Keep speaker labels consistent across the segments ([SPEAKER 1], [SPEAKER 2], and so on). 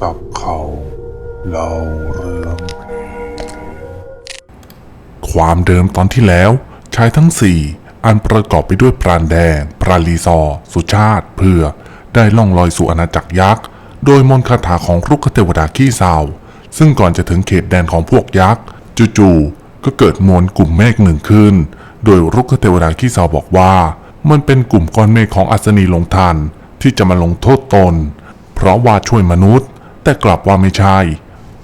[SPEAKER 1] จับเขาเล่าเรื่อง
[SPEAKER 2] ความเดิมตอนที่แล้วชายทั้งสี่อันประกอบไปด้วยปราณแดง ปราลีซอ สุชาติ เพื่อ ได้ล่องลอยสู่อาณาจักรยักษ์ โดยมนต์คาถาของรุกขเทวดาขี้เศร้าซึ่งก่อนจะถึงเขตแดนของพวกยักษ์จู่ๆก็เกิดมวลกลุ่มเมฆหนึ่งขึ้น โดยรุกขเทวดาขี้เศร้าบอกว่า มันเป็นกลุ่มก้อนเมฆของอัศนีลงทันที่จะมาลงโทษตน เพราะว่าช่วยมนุษย์ แต่กลับว่าไม่ใช่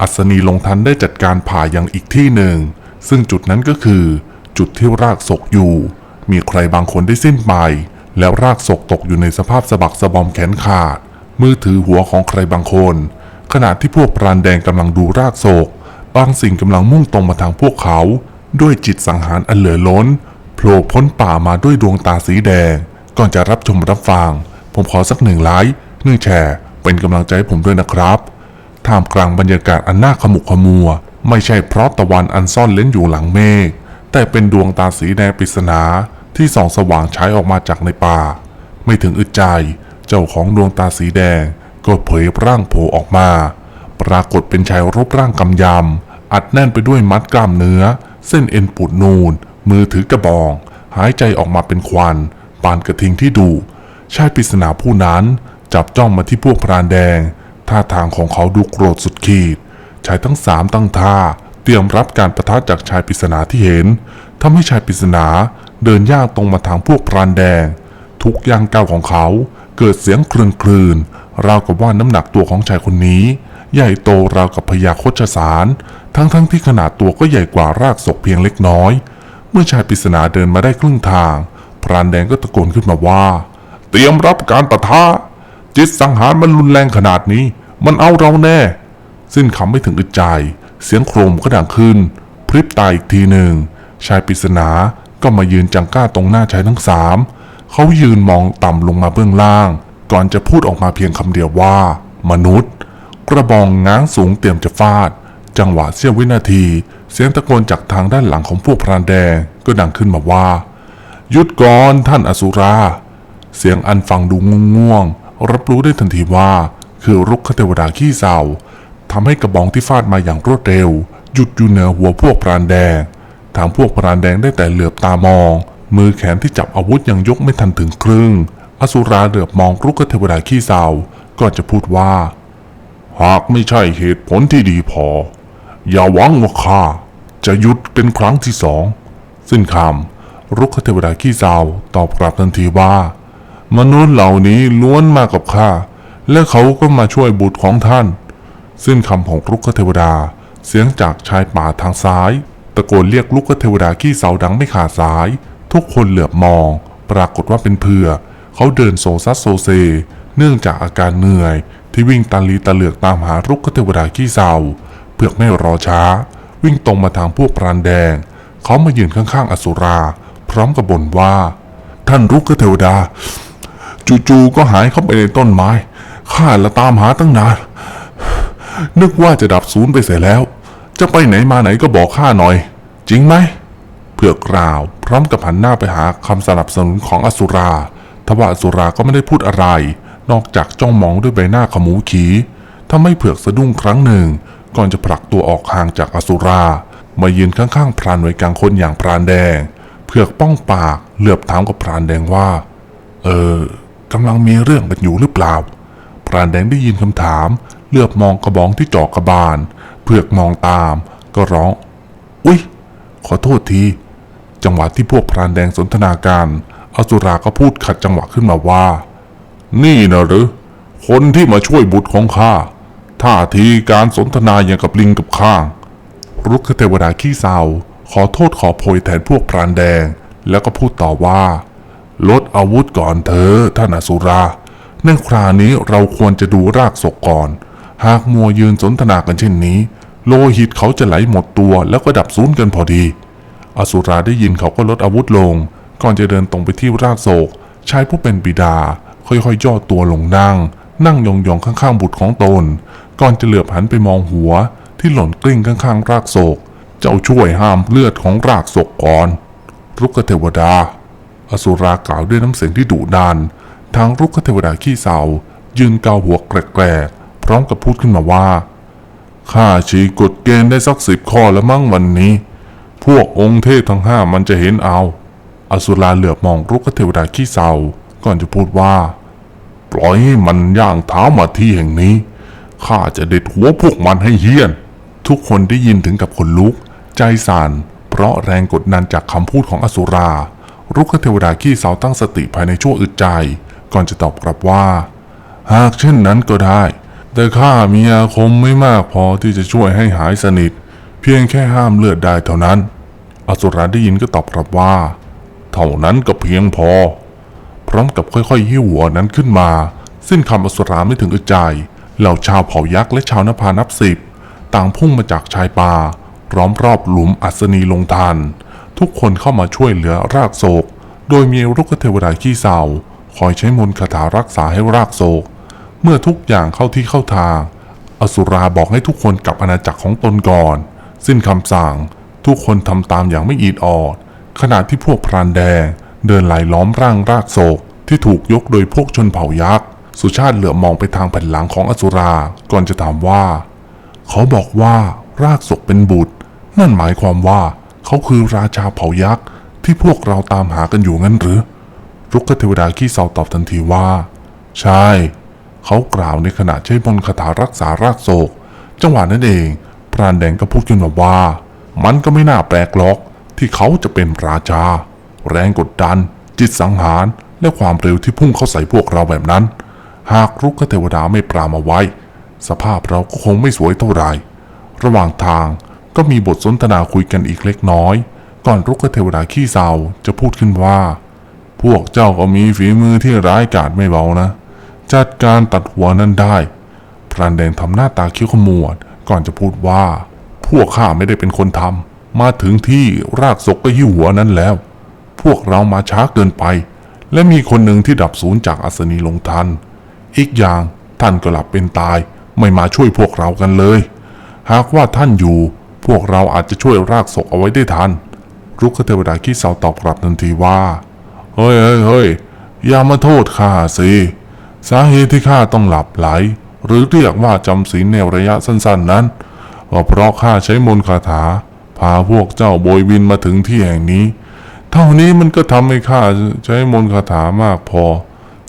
[SPEAKER 2] อัศนีลงทันได้จัดการผ่ายังอีกที่หนึ่ง ซึ่งจุดนั้นก็คือ จุดที่รากศกอยู่ มีใครบางคนได้สิ้นไป แล้วรากศกตกอยู่ในสภาพสะบักสะบอมแขนขาด มือถือหัวของใครบางคน ขณะที่พวกปราณแดงกำลังดูรากศกบางสิ่งกำลังมุ่งตรงมาทางพวกเขา ด้วยจิตสังหารอันเหลือล้นโผล่พ้นป่ามาด้วยดวงตาสีแดง ก่อนจะรับชมรับฟัง ผมขอสักหนึ่งไลค์หนึ่งแชร์ เป็นกำลังใจให้ผมด้วยนะครับ ท่ามกลางบรรยากาศอันน่าขมุกขมัว ไม่ใช่เพราะตะวันอันซ่อนเล้นอยู่หลังเมฆ แต่เป็นดวงตาสีแดงปริศนาที่ส่องสว่างฉายออกมาจากในป่า ไม่ถึงอึดใจ เจ้าของดวงตาสีแดง ก็เผยร่างโผล่ออกมา ปรากฏเป็นชายรูปร่างกำยำ อัดแน่นไปด้วยมัดกล้ามเนื้อ เส้นเอ็นปูดนูน มือถือกระบอง หายใจออกมาเป็นควัน ปานกระทิงที่ดุชายปริศนาผู้นั้น จับจ้องมาที่พวกพรานแดง ท่าทางของเขาดูโกรธสุดขีด ชายทั้งสามตั้งท่า เตรียมรับการประทะจากชายปริศนาที่เห็นทำให้ชายปริศนาเดินย่างตรงมาทางพวกพรานแดง ทุกย่างก้าวของเขาเกิดเสียงคลืนคลืนๆราวกับว่าน้ำหนักตัวของชายคนนี้ ใหญ่โตราวกับพญาโคชสาร ทั้งๆทที่ขนาดตัวก็ใหญ่กว่ารากศกเพียงเล็กน้อย เมื่อชายปริศนาเดินมาได้ครึ่งทาง พรานแดงก็ตะโกนขึ้นมาว่า เตรียมรับการปะทะ จิตสังหารมันรุนแรงขนาดนี้ มันเอาเราแน่ สิ้นคำไม่ถึงอึดใจ เสียงโครมก็ดังขึ้น พริบตาอีกทีหนึ่ง ชายปริศนาก็มายืนจังก้าตรงหน้าชายทั้งสามเขายืนมองต่ำลงมาเบื้องล่าง ก่อนจะพูดออกมาเพียงคำเดียวว่า มนุษย์ กระบองง้างสูงเตรียมจะฟาด จังหวะเสี้ยววินาที เสียงตะโกนจากทางด้านหลังของพวกพรานแดงก็ดังขึ้นมาว่าหยุดก่อนท่านอสุรา เสียงอันฟังดูง่วง รับรู้ได้ทันทีว่า คือรุกขเทวดาขี้เศร้าทำให้กระบองที่ฟาดมาอย่างรวดเร็ว หยุดอยู่เหนือหัวพวกพรานแดง ทางพวกพรานแดงได้แต่เหลือบตามอง มือแขนที่จับอาวุธยังยกไม่ทันถึงครึ่ง อสุราเหลือบมองรุกขเทวดาขี้เศร้าก่อนจะพูดว่า หากไม่ใช่เหตุผลที่ดีพอ อย่าหวังว่าข้าจะหยุดเป็นครั้งที่สอง สิ้นคำรุกขเทวดาขี้เศร้าตอบกลับทันทีว่า มนุษย์เหล่านี้ล้วนมากับข้า และเขาก็มาช่วยบุตรของท่านสิ้นคำของรุกเทวดา เสียงจากชายป่าทางซ้าย ตะโกนเรียกลุกเทวดาขี้เสาดังไม่ขาดสาย ทุกคนเหลือบมอง ปรากฏว่าเป็นเพื่อ เขาเดินโซซัสโซเซ เนื่องจากอาการเหนื่อย ที่วิ่งตาลีตะเหลือกตามหารุกเทวดาขี้เศร้าเพื่อไม่รอช้า วิ่งตรงมาทางพวกปรานแดง เขามายืนข้างๆอสุรา พร้อมกับบ่นว่า ท่านรุกเทวดา จู่ๆก็หายเข้าไปในต้นไม้ ข้าละตามหาตั้งนาน นึกว่าจะดับศูนย์ไปเสียแล้ว จะไปไหนมาไหนก็บอกข้าหน่อย จริงไหมเพื่อกล่าว พร้อมกับหันหน้าไปหาคำสนับสนุนของอสุรา ทว่าอสุราก็ไม่ได้พูดอะไร นอกจากจ้องมองด้วยใบหน้าขมูขีทำให้เผือกสะดุ้งครั้งหนึ่ง ก่อนจะผลักตัวออกห่างจากอสุรา มายืนข้างๆพรานไว้กลางคนอย่างพรานแดง เผือกป้องปากเหลือบถามกับพรานแดงว่า เออ กำลังมีเรื่องกันอยู่หรือเปล่า พรานแดงได้ยินคำถาม เลือบมองกระบองที่จอกกระบาลเผือกมองตาม ก็ร้อง อุ๊ย ขอโทษที จังหวะที่พวกพรานแดงสนทนาการอสุราก็พูดขัดจังหวะขึ้นมาว่า นี่นะหรือ คนที่มาช่วยบุตรของข้าท่าทีการสนทนาอย่างกับลิงกับข้าง รุกขเทวดาขี้เศร้าขอโทษขอโพยแทนพวกพรานแดง แล้วก็พูดต่อว่า ลดอาวุธก่อนเถอะท่านอสุราในครานี้เราควรจะดูรากศกก่อน หากมัวยืนสนทนากันเช่นนี้ โลหิตเขาจะไหลหมดตัวแล้วก็ดับสูญกันพอดี อสุราได้ยินเขาก็ลดอาวุธลง ก่อนจะเดินตรงไปที่รากศกชายผู้เป็นบิดา ค่อยๆย่อตัวลงนั่ง นั่งยองๆข้างๆบุตรของตน ก่อนจะเหลือบหันไปมองหัว ที่หล่นกลิ้งข้างๆ รากศก เจ้าช่วยห้ามเลือดของรากศกก่อนรุกเทวดา อสุรากล่าวด้วยน้ำเสียงที่ดุดันทางรุกขเทวดาขี้เศร้ายืนเกาหัวแกรกๆ พร้อมกับพูดขึ้นมาว่า ข้าฉีกกฎเกณฑ์ได้สักสิบข้อแล้วมั้งวันนี้ พวกองค์เทพทั้งห้ามันจะเห็นเอา อสุราเหลือบมองรุกขเทวดาขี้เศร้าก่อนจะพูดว่า ปล่อยให้มันย่างเท้ามาที่แห่งนี้ข้าจะเด็ดหัวพวกมันให้เฮี้ยน ทุกคนได้ยินถึงกับขนลุก ใจสั่นเพราะแรงกดดันจากคำพูดของอสุรา รุกขเทวดาขี้เศร้าตั้งสติภายในชั่วอึดใจ ก่อนจะตอบกลับว่า หากเช่นนั้นก็ได้ แต่ข้ามีอาคมไม่มากพอที่จะช่วยให้หายสนิท เพียงแค่ห้ามเลือดได้เท่านั้น อสุราได้ยินก็ตอบกลับว่า เท่านั้นก็เพียงพอ พร้อมกับค่อยๆหิ้วหัวนั้นขึ้นมา สิ้นคำอสุราไม่ถึงอึดใจเหล่าชาวเผ่ายักษ์และชาวนภานับสิบต่างพุ่งมาจากชายป่าล้อมรอบหลุมอัศนีลงทาน ทุกคนเข้ามาช่วยเหลือรากโศก โดยมีรุกเทวดาขี้เศร้าคอยใช้มนต์คาถารักษาให้รากโศก เมื่อทุกอย่างเข้าที่เข้าทาง อสุราบอกให้ทุกคนกลับอาณาจักรของตนก่อน สิ้นคำสั่ง ทุกคนทำตามอย่างไม่อีดออด ขณะที่พวกพรานแดง เดินไหลล้อมร่างรากโศก ที่ถูกยกโดยพวกชนเผ่ายักษ์ สุชาติเหลือมองไปทางแผ่นหลังของอสุรา ก่อนจะถามว่า เขาบอกว่ารากศกเป็นบุตร นั่นหมายความว่า เขาคือราชาเผ่ายักษ์ที่พวกเราตามหากันอยู่งั้นหรือ รุกขเทวดาขี้เศร้าตอบทันทีว่า ใช่ เขากล่าวในขณะใช้มนต์คาถารักษารากโศก จังหวะนั้นเอง พรานแดงก็พูดขึ้นมาว่า มันก็ไม่น่าแปลกหรอก ที่เขาจะเป็นราชา แรงกดดัน จิตสังหารและความเร็วที่พุ่งเข้าใส่พวกเราแบบนั้น หากรุกขเทวดาไม่ปรามาไว้ สภาพเราก็คงไม่สวยเท่าไหร่ระหว่างทาง ก็มีบทสนทนาคุยกันอีกเล็กน้อย ก่อนรุกขเทวดาขี้เศร้าจะพูดขึ้นว่า พวกเจ้าก็มีฝีมือที่ร้ายกาจไม่เบานะ จัดการตัดหัวนั้นได้ พรานแดงทำหน้าตาคี้วขมวด ก่อนจะพูดว่า พวกข้าไม่ได้เป็นคนทำมาถึงที่รากศกก็หิ้วหัวนั้นแล้ว พวกเรามาช้าเกินไป และมีคนหนึ่งที่ดับศูนย์จากอัศนีลงทัน อีกอย่างท่านก็หลับเป็นตาย ไม่มาช่วยพวกเรากันเลย หากว่าท่านอยู่ พวกเราอาจจะช่วยรากศกเอาไว้ได้ทัน รุกขเทวดาขี้เศร้าตอบกลับทันทีว่า เฮ้ยเฮ้ยเฮ้ยอย่ามาโทษข้าสิ สาเหตุที่ข้าต้องหลับไหล หรือเรียกว่าจำศีลในระยะสั้นๆนั้นก็เพราะข้าใช้มนต์คาถา พาพวกเจ้าโบยบินมาถึงที่แห่งนี้ เท่านี้มันก็ทำให้ข้าใช้มนต์คาถามากพอ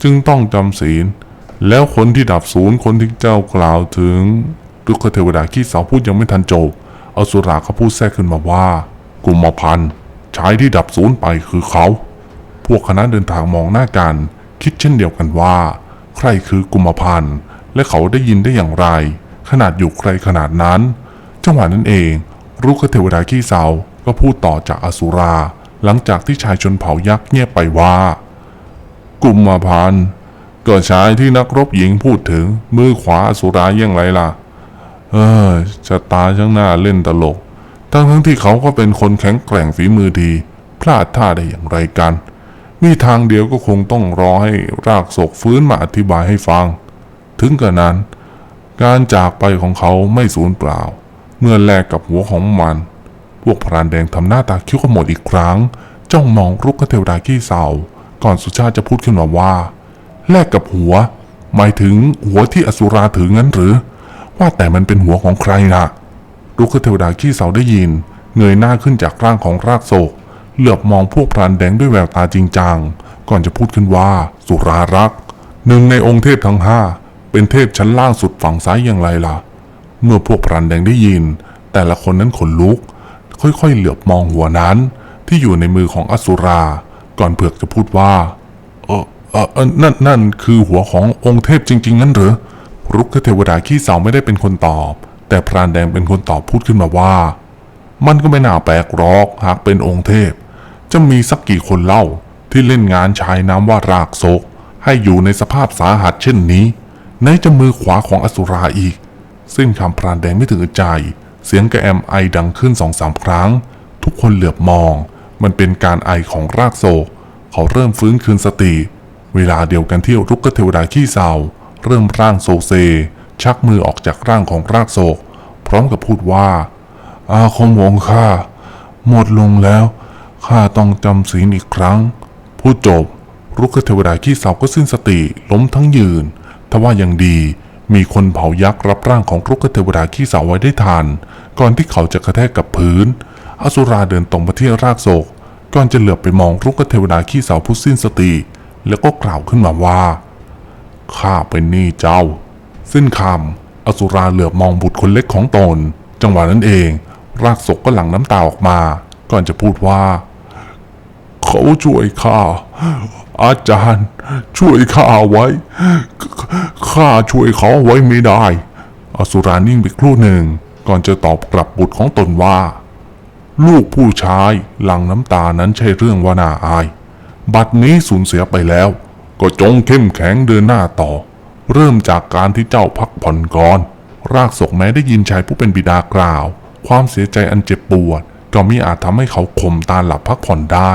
[SPEAKER 2] จึงต้องจำศีล แล้วคนที่ดับศูนย์คนที่เจ้ากล่าวถึงรุกขเทวดาขี้เสาพูดยังไม่ทันจบ อสุราเขาพูดแทรกขึ้นมาว่ากุมพันธ์ชายที่ดับศูนย์ไปคือเขา พวกคณะเดินทางมองหน้ากัน คิดเช่นเดียวกันว่า ใครคือกุมพันธ์และเขาได้ยินได้อย่างไร ขนาดอยู่ไกลขนาดนั้น จังหวะนั้นเองรุกเทวดาขี้เศร้าก็พูดต่อจากอสุรา หลังจากที่ชายชนเผ่ายักษ์เงียบไปว่า กุมพันธ์ก็ชายที่นักรบหญิงพูดถึงมือขวาอสุราอย่างไรล่ะ เออชะตาช่างหน้าเล่นตลก ทั้งทั้งที่เขาก็เป็นคนแข็งแกร่งฝีมือดี พลาดท่าได้อย่างไรกัน มีทางเดียวก็คงต้องรอให้รากศกฟื้นมาอธิบายให้ฟัง ถึงกระนั้น การจากไปของเขาไม่สูญเปล่า เมื่อแลกกับหัวของมัน พวกพรานแดงทำหน้าตาคิ้วขมวดอีกครั้ง จ้องมองรุกขเทวดาขี้เศร้าก่อนสุชาติจะพูดขึ้นมาว่า แลกกับหัว หมายถึงหัวที่อสุราถืองั้นหรือ ว่าแต่มันเป็นหัวของใครนะรุกขเทวดาขี้เศร้าได้ยิน เงยหน้าขึ้นจากร่างของรากโศก เหลือบมองพวกพรานแดงด้วยแววตาจริงจัง ก่อนจะพูดขึ้นว่า สุรารักษ์หนึ่งในองค์เทพทั้งห้าเป็นเทพชั้นล่างสุดฝั่งซ้ายอย่างไรล่ะ เมื่อพวกพรานแดงได้ยิน แต่ละคนนั้นขนลุก ค่อยๆ เหลือบมองหัวนั้น ที่อยู่ในมือของอสุรา ก่อนเผือกจะพูดว่า เออเออเออนั่นนั่นคือหัวขององค์เทพจริง ๆ งั้นหรอ รุกขเทวดาขี้เสาไม่ได้เป็นคนตอบ แต่พรานแดงเป็นคนตอบพูดขึ้นมาว่า มันก็ไม่น่าแปลกหรอกหากเป็นองค์เทพ จะมีสักกี่คนเล่าที่เล่นงานชายน้ำว่ารากโศกให้อยู่ในสภาพสาหัสเช่นนี้ไหนจะมือขวาของอสุราอีก ซึ่งคำพรานแดงไม่ถึงใจ เสียงกระแอมไอดังขึ้นสองสามครั้ง ทุกคนเหลือบมอง มันเป็นการไอของรากโศก เขาเริ่มฟื้นคืนสติ เวลาเดียวกันที่รุกขเทวดาขี้เศร้า เริ่มร่างโซเซ ชักมือออกจากร่างของรากโศก พร้อมกับพูดว่า อาคมของข้าหมดลงแล้วข้าต้องจำศีลอีกครั้ง พูดจบรุกขเทวดาขี้เศร้าก็สิ้นสติล้มทั้งยืน ทว่ายังดีมีคนเผายักษ์รับร่างของรุกขเทวดาขี้เสาไว้ได้ทัน ก่อนที่เขาจะกระแทกกับพื้น อสุราเดินตรงมาที่รากโศก ก่อนจะเหลือบไปมองรุกขเทวดาขี้เสาผู้สิ้นสติ แล้วก็กล่าวขึ้นมาว่า ข้าเป็นหนี้เจ้า สิ้นคำอสุราเหลือบมองบุตรคนเล็กของตน จังหวะนั้นเอง รากศกก็หลั่งน้ำตาออกมา ก่อนจะพูดว่า เขาช่วยข้า อาจารย์ช่วยข้าไว้ ข้าช่วยเขาไว้ไม่ได้ อสุรานิ่งไปครู่หนึ่ง ก่อนจะตอบกลับบุตรของตนว่า ลูกผู้ชายหลังน้ำตานั้นใช่เรื่องว่าน่าอาย บัดนี้สูญเสียไปแล้ว ก็จงเข้มแข็งเดินหน้าต่อ เริ่มจากการที่เจ้าพักผ่อนก่อน รากศกแม้ได้ยินชายผู้เป็นบิดากล่าว ความเสียใจอันเจ็บปวด ก็มิอาจทำให้เขาข่มตาหลับพักผ่อนได้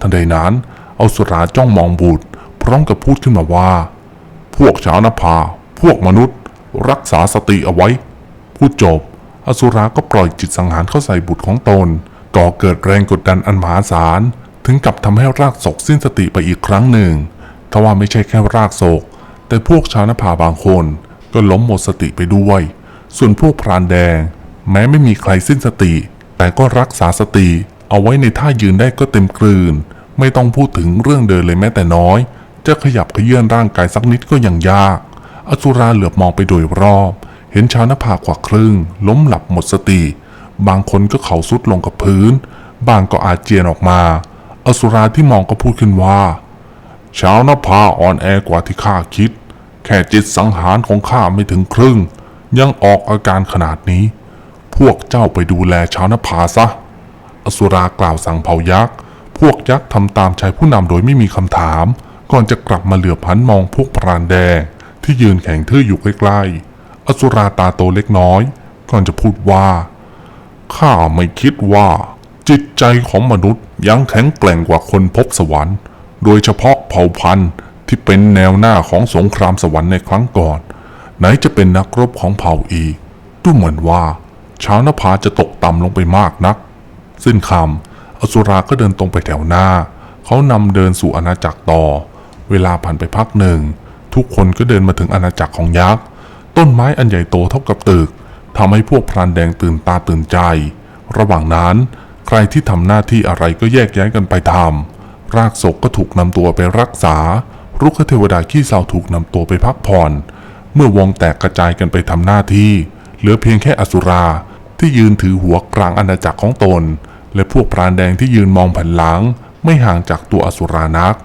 [SPEAKER 2] ทันใดนั้น เอาสุราจ้องมองบุตร พร้อมกับพูดขึ้นมาว่า พวกชาวนภา พวกมนุษย์ รักษาสติเอาไว้ พูดจบ อสุราก็ปล่อยจิตสังหารเข้าใส่บุตรของตน ก่อเกิดแรงกดดันอันมหาศาล ถึงกับทำให้รากศกสิ้นสติไปอีกครั้งหนึ่ง ทว่าไม่ใช่แค่รากโศก แต่พวกชาวนภาบางคนก็ล้มหมดสติไปด้วย ส่วนพวกพรานแดง แม้ไม่มีใครสิ้นสติ แต่ก็รักษาสติ เอาไว้ในท่ายืนได้ก็เต็มกลืน ไม่ต้องพูดถึงเรื่องเดินเลยแม้แต่น้อย จะขยับเขยื่อนร่างกายสักนิดก็ยังยาก อสุราเหลือบมองไปโดยรอบ เห็นชาวนภากว่าครึ่ง ล้มหลับหมดสติ บางคนก็เขาสุดลงกับพื้น บางก็อาเจียนออกมา อสุราที่มองก็พูดขึ้นว่า ชาวนภาอ่อนแอกว่าที่ข้าคิด แค่จิตสังหารของข้าไม่ถึงครึ่ง ยังออกอาการขนาดนี้ พวกเจ้าไปดูแลชาวนภาซะ อสุรากล่าวสั่งเผายักษ์ พวกยักษ์ทำตามชายผู้นำโดยไม่มีคำถาม ก่อนจะกลับมาเหลือบพันมองพวกพรานแดง ที่ยืนแข็งทื่ออยู่ใกล้ๆ อสุราตาโตเล็กน้อย ก่อนจะพูดว่าข้าไม่คิดว่า จิตใจของมนุษย์ยังแข็งแกร่งกว่าคนพบสวรรค์ โดยเฉพาะเผ่าพันธุ์ที่เป็นแนวหน้าของสงครามสวรรค์ในครั้งก่อน ไหนจะเป็นนักรบของเผ่าอีก ดูเหมือนว่า ชาวนภาจะตกต่ำลงไปมากนัก สิ้นคำอสุราก็เดินตรงไปแถวหน้า เขานำเดินสู่อาณาจักรต่อ เวลาผ่านไปพักหนึ่ง ทุกคนก็เดินมาถึงอาณาจักรของยักษ์ ต้นไม้อันใหญ่โตเท่ากับตึกทำให้พวกพรานแดงตื่นตาตื่นใจ ระหว่างนั้น ใครที่ทำหน้าที่อะไรก็แยกย้ายกันไปทำ รากศกก็ถูกนำตัวไปรักษา รุกขเทวดาขี้เศร้าถูกนำตัวไปพักผ่อน เมื่อวงแตกกระจายกันไปทำหน้าที่ เหลือเพียงแค่อสุราที่ยืนถือหัวกลางอาณาจักรของตน และพวกพรานแดงที่ยืนมองผ่นหลัง ไม่ห่างจากตัวอสุรานัก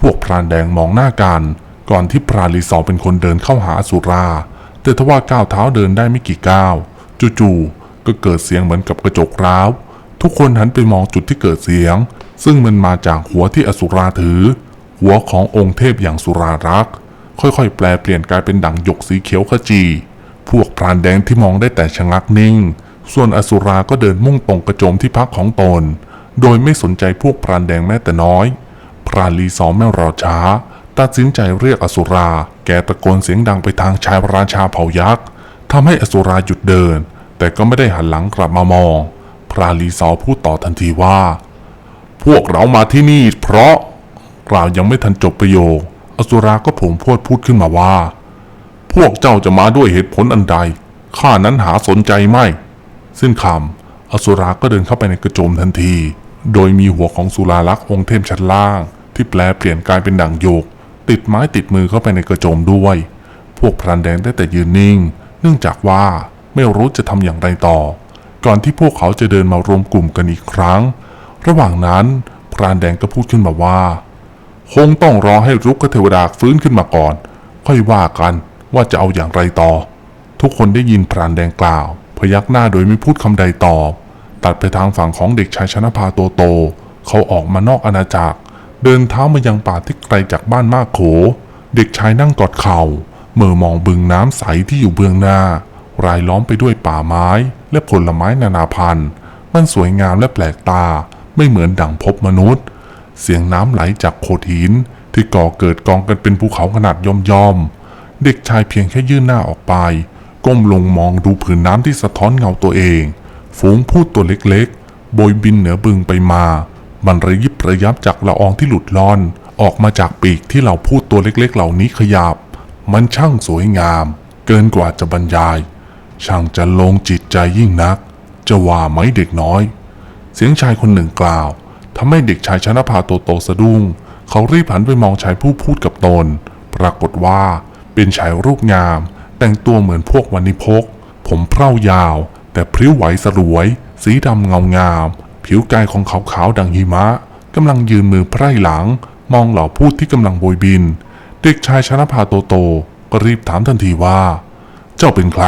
[SPEAKER 2] พวกพรานแดงมองหน้ากัน ก่อนที่พรานลีซอเป็นคนเดินเข้าหาอสุรา แต่ทว่าก้าวเท้าเดินได้ไม่กี่ก้าว จู่ๆก็เกิดเสียงเหมือนกับกระจกร้าว ทุกคนหันไปมองจุดที่เกิดเสียง ซึ่งมันมาจากหัวที่อสุราถือ หัวขององค์เทพอย่างสุรารักษ์ค่อยๆ แปลเปลี่ยนกลายเป็นดั่งหยกสีเขียวขจี พวกพรานแดงที่มองได้แต่ชะงักนิ่ง ส่วนอสุราก็เดินมุ่งตรงกระโจมที่พักของตน โดยไม่สนใจพวกพรานแดงแม้แต่น้อย พรานลีซอไม่รอช้า ตัดสินใจเรียกอสุรา แกตะโกนเสียงดังไปทางชายราชาเผ่ายักษ์ทำให้อสุราหยุดเดิน แต่ก็ไม่ได้หันหลังกลับมามอง พรานลีซอพูดต่อทันทีว่า พวกเรามาที่นี่เพราะกล่าวยังไม่ทันจบประโยค อสุราก็ผงพวดพูดขึ้นมาว่า พวกเจ้าจะมาด้วยเหตุผลอันใด ข้านั้นหาสนใจไม่ สิ้นคำอสุราก็เดินเข้าไปในกระโจมทันที โดยมีหัวของสุราลักษ์องค์เทพชั้นล่าง ที่แปลเปลี่ยนกลายเป็นดั่งโยก ติดไม้ติดมือเข้าไปในกระโจมด้วย พวกพรานแดงได้แต่ยืนนิ่ง เนื่องจากว่าไม่รู้จะทำอย่างไรต่อ ก่อนที่พวกเขาจะเดินมารวมกลุ่มกันอีกครั้ง ระหว่างนั้นพรานแดงก็พูดขึ้นมาว่า คงต้องรอให้รุกขเทวดาฟื้นขึ้นมาก่อน ค่อยว่ากันว่าจะเอาอย่างไรต่อ ทุกคนได้ยินพรานแดงกล่าว พยักหน้าโดยไม่พูดคำใดตอบ ตัดไปทางฝั่งของเด็กชายชนะภาโตโต เขาออกมานอกอาณาจักร เดินเท้ามายังป่าที่ไกลจากบ้านมากโข เด็กชายนั่งกอดเข่าเมื่อมองบึงน้ำใสที่อยู่เบื้องหน้า รายล้อมไปด้วยป่าไม้และผลไม้นานาพันธุ์ มันสวยงามและแปลกตา ไม่เหมือนดั่งพบมนุษย์ เสียงน้ำไหลจากโขดหินที่ก่อเกิดกองกันเป็นภูเขาขนาดย่อมๆ เด็กชายเพียงแค่ยื่นหน้าออกไป ก้มลงมองดูผืนน้ำที่สะท้อนเงาตัวเอง ฝูงพูดตัวเล็กๆ โบยบินเหนือบึงไปมา มันระยิบระยับจากละอองที่หลุดล่อน ออกมาจากปีกที่เราพูดตัวเล็กๆ เหล่านี้ขยับ มันช่างสวยงาม เกินกว่าจะบรรยาย ช่างจะลงจิตใจยิ่งนัก จะว่าไหมเด็กน้อย เสียงชายคนหนึ่งกล่าวทำให้เด็กชายชนะภาโตโตสะดุ้ง เขารีบหันไปมองชายผู้พูดกับตน ปรากฏว่าเป็นชายรูปงาม แต่งตัวเหมือนพวกวันิพก ผมเพร่ายาว แต่พริ้วไหวสรวย สีดำเงางาม ผิวกายของเขาขาวดังหิมะกำลังยืนมือไพร่หลัง มองเหล่าพูดที่กำลังโบยบิน เด็กชายชนะภาโตโตก็รีบถามทันทีว่า เจ้าเป็นใคร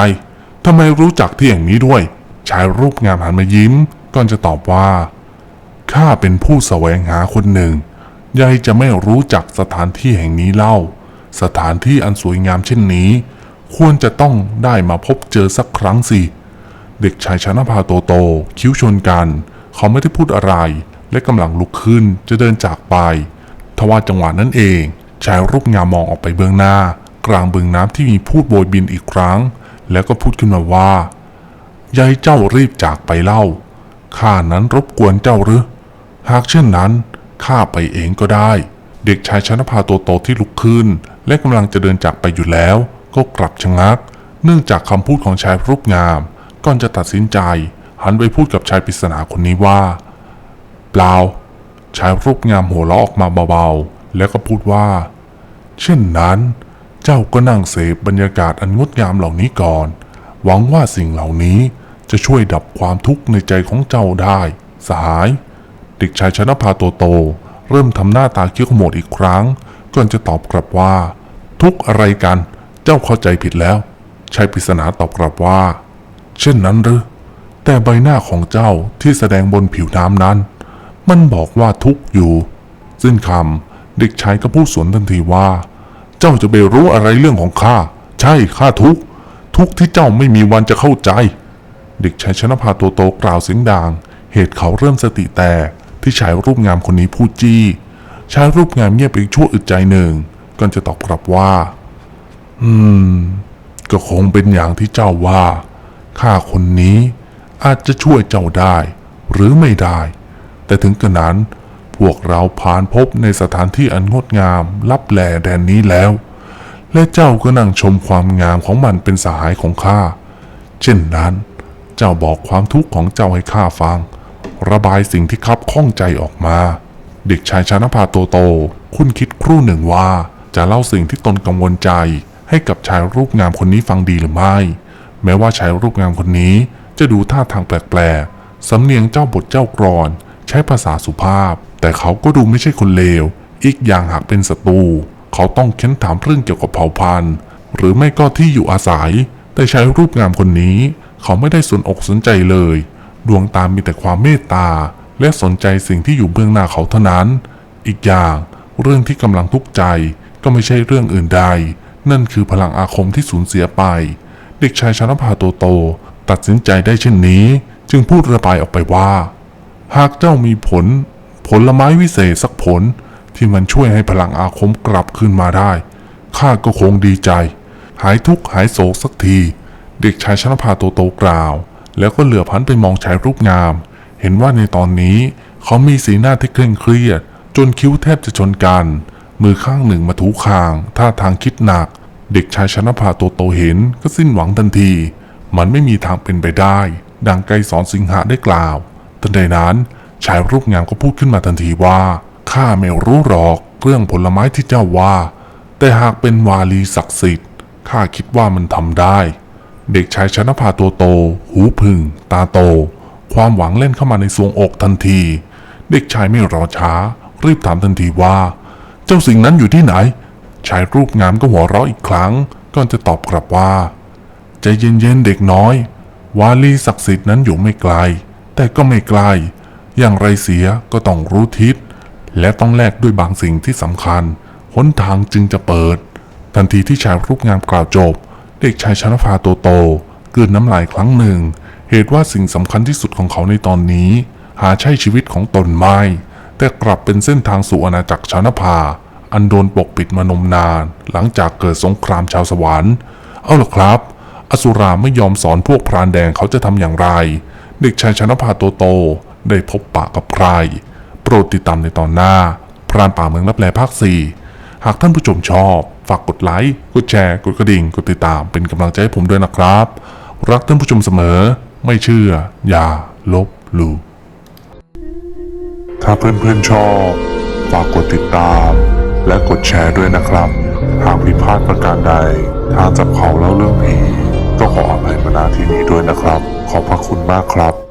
[SPEAKER 2] ทำไมรู้จักที่อย่างนี้ด้วย ชายรูปงามหันมายิ้ม ก่อนจะตอบว่าข้าเป็นผู้แสวงหาคนหนึ่งยายจะไม่รู้จักสถานที่แห่งนี้เล่า สถานที่อันสวยงามเช่นนี้ ควรจะต้องได้มาพบเจอสักครั้งสิ เด็กชายชนะภาโตโต คิ้วชนกัน เขาไม่ได้พูดอะไร และกำลังลุกขึ้นจะเดินจากไป ทว่าจังหวะนั้นเอง ชายรูปงามมองออกไปเบื้องหน้า กลางบึงน้ำที่มีพูดโบยบินอีกครั้ง แล้วก็พูดขึ้นมาว่ายายเจ้ารีบจากไปเล่า ข้านั้นรบกวนเจ้าหรือ หากเช่นนั้นข้าไปเองก็ได้ เด็กชายชนภาตัวโตที่ลุกขึ้น และกำลังจะเดินจากไปอยู่แล้ว ก็กลับชะงัก เนื่องจากคำพูดของชายรูปงาม ก่อนจะตัดสินใจ หันไปพูดกับชายปริศนาคนนี้ว่า เปล่า ชายรูปงามหัวเราะออกมาเบาๆ แล้วก็พูดว่า เช่นนั้น เจ้าก็นั่งเสพบรรยากาศอันงดงามเหล่านี้ก่อน หวังว่าสิ่งเหล่านี้ จะช่วยดับความทุกข์ในใจของเจ้าได้ สหาย เด็กชายชนะพาโตโต เริ่มทำหน้าตาเคี้ยวขมวดอีกครั้ง ก่อนจะตอบกลับว่า ทุกอะไรกัน เจ้าเข้าใจผิดแล้ว ชายปริศนาตอบกลับว่า เช่นนั้นหรือ แต่ใบหน้าของเจ้าที่แสดงบนผิวน้ำนั้น มันบอกว่าทุกอยู่สิ้นคำเด็กชายก็พูดสวนทันทีว่า เจ้าจะไปรู้อะไรเรื่องของข้า ใช่ข้าทุกทุกที่เจ้าไม่มีวันจะเข้าใจ เด็กชายชนะพาตัวโตกล่าวเสียงดัง เหตุเขาเริ่มสติแตกที่ชายรูปงามคนนี้พูดจี้ชายรูปงามเงียบไปชั่วอึดใจหนึ่งก่อนจะตอบกลับว่า อืม ก็คงเป็นอย่างที่เจ้าว่าข้าคนนี้อาจจะช่วยเจ้าได้ หรือไม่ได้ แต่ถึงกระนั้น พวกเราผ่านพบในสถานที่อันงดงาม ลับแลแดนนี้แล้ว และเจ้าก็นั่งชมความงามของมันเป็นสหายของข้า เช่นนั้น เจ้าบอกความทุกข์ของเจ้าให้ข้าฟัง ระบายสิ่งที่คับข้องใจออกมา เด็กชายชานภาโตโต คุณคิดครู่หนึ่งว่า จะเล่าสิ่งที่ตนกังวลใจให้กับชายรูปงามคนนี้ฟังดีหรือไม่ แม้ว่าชายรูปงามคนนี้จะดูท่าทางแปลกๆ สำเนียงเจ้าบทเจ้ากรอน ใช้ภาษาสุภาพ แต่เขาก็ดูไม่ใช่คนเลว อีกอย่างหากเป็นศัตรู เขาต้องเค้นถามเรื่องเกี่ยวกับเผ่าพันธุ์ หรือไม่ก็ที่อยู่อาศัย แต่ชายรูปงามคนนี้ เขาไม่ได้สนอกสนใจเลย ดวงตามีแต่ความเมตตา และสนใจสิ่งที่อยู่เบื้องหน้าเขาเท่านั้น อีกอย่างเรื่องที่กำลังทุกข์ใจก็ไม่ใช่เรื่องอื่นใด นั่นคือพลังอาคมที่สูญเสียไป เด็กชายชนภาโตโต ตัดสินใจได้เช่นนี้ จึงพูดระบายออกไปว่า หากเจ้ามีผล ผลไม้วิเศษสักผลที่มันช่วยให้พลังอาคมกลับคืนมาได้ข้าก็คงดีใจ หายทุกข์หายโศกสักที เด็กชายชนภาโตโตกล่าว แล้วก็เหลือพันไปมองชายรูปงาม เห็นว่าในตอนนี้เขามีสีหน้าที่เคร่งเครียด จนคิ้วแทบจะชนกัน มือข้างหนึ่งมาถูคาง ท่าทางคิดหนัก เด็กชายชนภาโตโตเห็นก็สิ้นหวังทันที มันไม่มีทางเป็นไปได้ ดังไกรสอนสิงหะได้กล่าว ทันใดนั้น ชายรูปงามก็พูดขึ้นมาทันทีว่าข้าไม่รู้หรอกเรื่องผลไม้ที่เจ้าว่า แต่หากเป็นวาลีศักดิ์สิทธิ์ข้าคิดว่ามันทำได้ เด็กชายชนภาตัวโต หูพึ่ง ตาโต ความหวังเล่นเข้ามาในสวงอกทันที เด็กชายไม่รอช้า รีบถามทันทีว่า เจ้าสิ่งนั้นอยู่ที่ไหน ชายรูปงามก็หัวเราะอีกครั้ง ก่อนจะตอบกลับว่าใจเย็นๆเด็กน้อย วาลีศักดิ์สิทธิ์นั้นอยู่ไม่ไกล แต่ก็ไม่ไกล อย่างไรเสียก็ต้องรู้ทิศ และต้องแลกด้วยบางสิ่งที่สำคัญหนทางจึงจะเปิด ทันทีที่ชายรูปงามกล่าวจบ เด็กชายชนภาโตโตกลืนน้ำลายครั้งหนึ่ง เหตุว่าสิ่งสำคัญที่สุดของเขาในตอนนี้ หาใช่ชีวิตของตนไม่ แต่กลับเป็นเส้นทางสู่อาณาจักรชานภา อันโดนปกปิดมานมนาน หลังจากเกิดสงครามชาวสวรรค์ เอาล่ะครับ อสุราไม่ยอมสอนพวกพรานแดงเขาจะทำอย่างไร เด็กชายชนภาโตโตได้พบปะกับใคร โปรดติดตามในตอนหน้า พรานป่าเมืองรับแลภาคสี่หากท่านผู้ชมชอบ ฝากกดไลค์ กดแชร์ กดกระดิ่ง กดติดตามเป็นกำลังใจให้ผมด้วยนะครับ รักท่านผู้ชมเสมอ ไม่เชื่อ อย่าลบหลู่ ถ้าเพื่อนๆชอบ ฝากกดติดตาม และกดแชร์ด้วยนะครับ หากผิดพลาดประการใด ทางจับเขาเล่าเรื่องผีก็ขออภัยมาณที่นี้ด้วยนะครับ ขอบพระคุณมากครับ